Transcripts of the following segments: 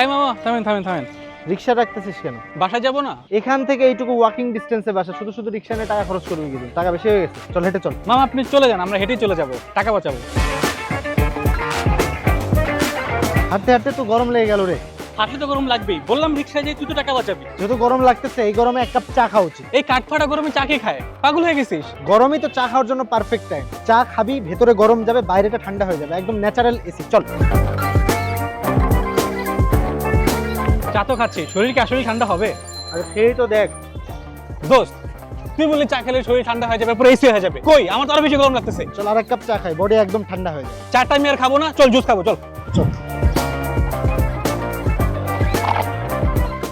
এই মামা থামেন থামেন থামেন। রিক্সা রাখতেছিস কেন? বাসায় যাব না? এখান থেকে এইটুকু ওয়াকিং ডিস্টেন্সে বাসা শুধু শুধু রিক্সা নিয়ে টাকা খরচ করবি কিন্তু। টাকা বেশি হয়ে গেছে। চল হেঁটে চল। মামা আপনি চলে যান আমরা হেঁটেই চলে যাব। টাকা বাঁচাবো। হাঁটতে হাঁটতে তো গরম লেগে গেল রে। হাঁটলে তো গরম লাগবেই। বললাম রিক্সায় যাই তুই তো টাকা বাঁচাবি। যেহেতু গরম লাগতেছে এই গরমে এক কাপ চা খাওয়া উচিত। এই কাঠফাটা গরমে চা খেয়ে খায়? পাগল হয়ে গেছিস? গরমই তো চা খাওয়ার জন্য পারফেক্ট টাইম চা খাবি ভেতরে গরম যাবে বাইরেটা ঠান্ডা হয়ে যাবে। একদম ন্যাচারাল এসি চল। চা তো খাচ্ছি শরীর কি আসলে ঠান্ডা হবে? আরে খেয়েই তো দেখ। দোস্ত তুই বললি চা খেলে শরীর ঠান্ডা হয়ে যাবে পুরো এসি হয়ে যাবে। কই? আমার তো আরও বেশি গরম লাগতেছে। চল আর এক কাপ চা খাই বডি একদম ঠান্ডা হয়ে যাবে। চারটা আমি আর খাব না চল জুস খাব চল। চল।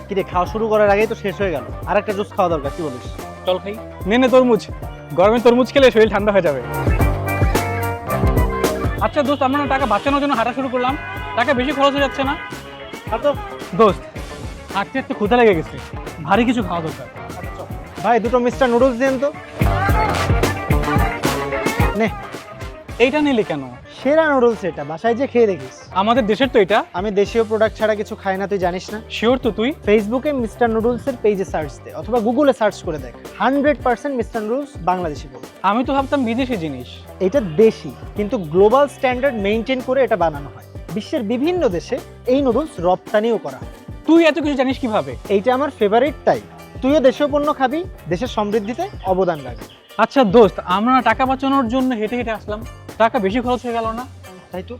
কিরে খাওয়া শুরু করার আগেই তো শেষ হয়ে গেল। আর একটা জুস খাওয়া দরকার কি বলিস? চল খাই। নে নে তরমুজ। গরমে তরমুজ খেলে শরীর ঠান্ডা হয়ে যাবে। আচ্ছা দোস্ত আমরা টাকা বাঁচানোর জন্য হাঁটা শুরু করলাম। টাকা বেশি খরচ হয়ে যাচ্ছে না? তো দোস্ত হাঁটতে হাঁটতে ক্ষুধা লেগে গেছে। ভারী কিছু খাওয়া দরকার। ভাই দুটো মিস্টার নুডলস দেন তো। নে। এইটা নিলি কেন? সেরা নুডলস এটা বাসায় যে খেয়ে দেখিস। আমাদের দেশের তো এটা। আমি দেশীয় প্রোডাক্ট ছাড়া কিছু খাই না তুই জানিস না? শিওর তো তুই। ফেসবুকে মিস্টার নুডলসের পেজে সার্চ দে অথবা গুগলে সার্চ করে দেখ। Hundred percent Mister Noodles Bangladeshi বল আমি তো ভাবতাম বিদেশি জিনিস। এটা দেশি কিন্তু গ্লোবাল স্ট্যান্ডার্ড মেনটেন করে এটা বানানো হয়। বিশ্বের বিভিন্ন দেশে এই নুডলস রপ্তানিও করা হয়। তুই এত কিছু জানিস কীভাবে? এইটা আমার ফেভারিট তাই তুইও দেশীয় পণ্য খাবি দেশের সমৃদ্ধিতে অবদান রাখবি। আচ্ছা দোস্ত আমরা টাকা বাঁচানোর জন্য হেঁটে হেঁটে আসলাম। টাকা বেশি খরচ হয়ে গেল না? তাই তো।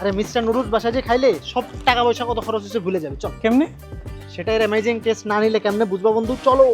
আরে মিস্টার নুডলস বাসায় যে খাইলে সব টাকা পয়সা কত খরচ হচ্ছে ভুলে যাবে চল। কেমনে? সেটা এর অ্যামেজিং টেস্ট না নিলে কেমনে বুঝবা বন্ধু? চলো।